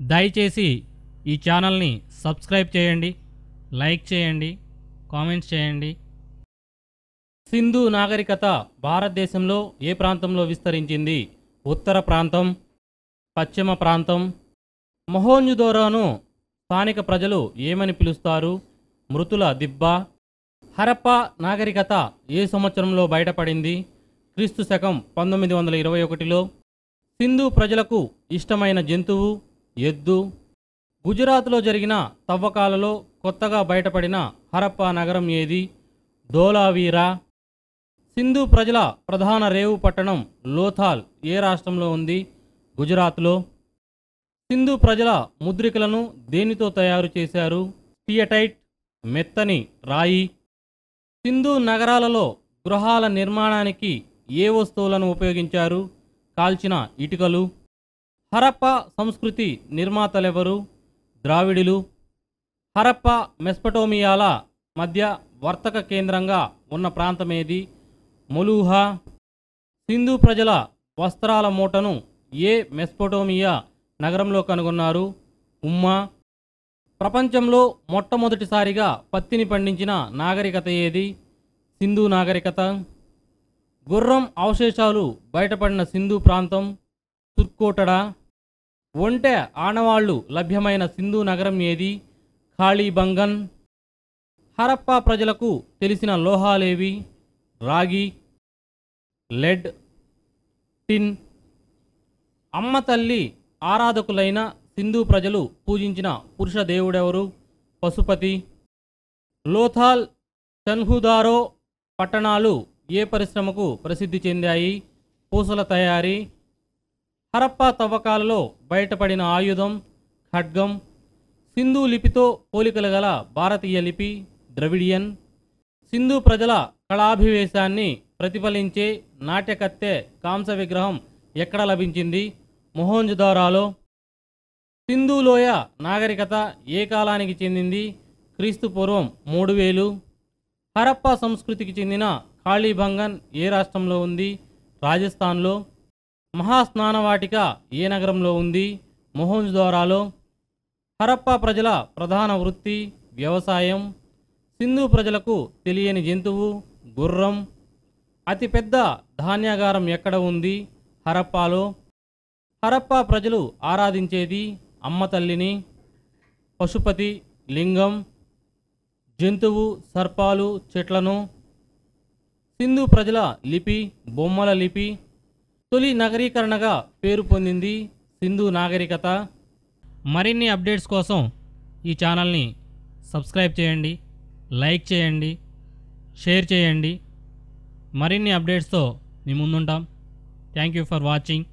దయచేసి ఈ ఛానల్ని సబ్స్క్రైబ్ చేయండి లైక్ చేయండి కామెంట్స్ చేయండి. సింధు నాగరికత భారతదేశంలో ఏ ప్రాంతంలో విస్తరించింది? ఉత్తర ప్రాంతం పశ్చిమ ప్రాంతం. మొహోంజుదోరోను స్థానిక ప్రజలు ఏమని పిలుస్తారు? మృతుల దిబ్బ. హరప్ప నాగరికత ఏ సంవత్సరంలో బయటపడింది? క్రీస్తు శకం పంతొమ్మిది వందల ఇరవై ఒకటిలో సింధు ప్రజలకు ఇష్టమైన జంతువు ఎద్దు. గుజరాత్లో జరిగిన తవ్వకాలలో కొత్తగా బయటపడిన హరప్పా నగరం ఏది? ధోలావీరా సింధు ప్రజల ప్రధాన రేవు పట్టణం లోథాల్ ఏ రాష్ట్రంలో ఉంది? గుజరాత్లో. సింధు ప్రజల ముద్రికలను దేనితో తయారు చేశారు? థియటైట్ మెత్తని రాయి. సింధు నగరాలలో గృహాల నిర్మాణానికి ఏ వస్తువులను ఉపయోగించారు? కాల్చిన ఇటుకలు. హరప్ప సంస్కృతి నిర్మాతలెవరు? ద్రావిడులు. హరప్ప మెస్పటోమియాల మధ్య వర్తక కేంద్రంగా ఉన్న ప్రాంతమేది? మొలూహా. సింధు ప్రజల వస్త్రాల మూటను ఏ మెస్పటోమియా నగరంలో కనుగొన్నారు? ఉమ్మా. ప్రపంచంలో మొట్టమొదటిసారిగా పత్తిని పండించిన నాగరికత ఏది? సింధు నాగరికత. గుర్రం అవశేషాలు బయటపడిన సింధు ప్రాంతం. తుర్కోటడా? ఒంటె ఆనవాళ్ళు లభ్యమైన సింధు నగరం ఏది? ఖాళీబంగన్ హరప్పా ప్రజలకు తెలిసిన లోహాలేవి? రాగి? లెడ్? టిన్? అమ్మ తల్లి ఆరాధకులైన సింధు ప్రజలు పూజించిన పురుష దేవుడెవరు? పశుపతి? లోథాల్ చన్హుదారో పట్టణాలు ఏ పరిశ్రమకు ప్రసిద్ధి చెందాయి? పూసల తయారీ? హరప్పా తవ్వకాలలో బయటపడిన ఆయుధం ఖడ్గం సింధు లిపితో పోలికలు గల భారతీయ లిపి ద్రవిడియన్ సింధు ప్రజల కళాభివేశాన్ని ప్రతిఫలించే నాట్యకత్తె కాంస విగ్రహం ఎక్కడ లభించింది? మొహోంజుదారాలో సింధులోయ నాగరికత ఏ కాలానికి చెందింది? క్రీస్తు పూర్వం మూడు వేలు. హరప్పా సంస్కృతికి చెందిన కాళీభంగన్ ఏ రాష్ట్రంలో ఉంది? రాజస్థాన్లో. మహాస్నానవాటిక ఏ నగరంలో ఉంది? మొహోంజుదారాలో హరప్పా ప్రజల ప్రధాన వృత్తి వ్యవసాయం. సింధు ప్రజలకు తెలియని జంతువు గుర్రం. అతిపెద్ద ధాన్యాగారం ఎక్కడ ఉంది? హరప్పాలో. హరప్పా ప్రజలు ఆరాధించేది అమ్మ తల్లిని పశుపతి లింగం జంతువు సర్పాలు చెట్లను. సింధు ప్రజల లిపి బొమ్మల లిపి తొలి నగరీకరణగా పేరు పొందింది సింధు నాగరికత. మరిన్ని అప్డేట్స్ కోసం ఈ ఛానల్ని సబ్స్క్రైబ్ చేయండి లైక్ చేయండి షేర్ చేయండి. మరిన్ని అప్డేట్స్తో మీ ముందుంటాం. Thank you for watching.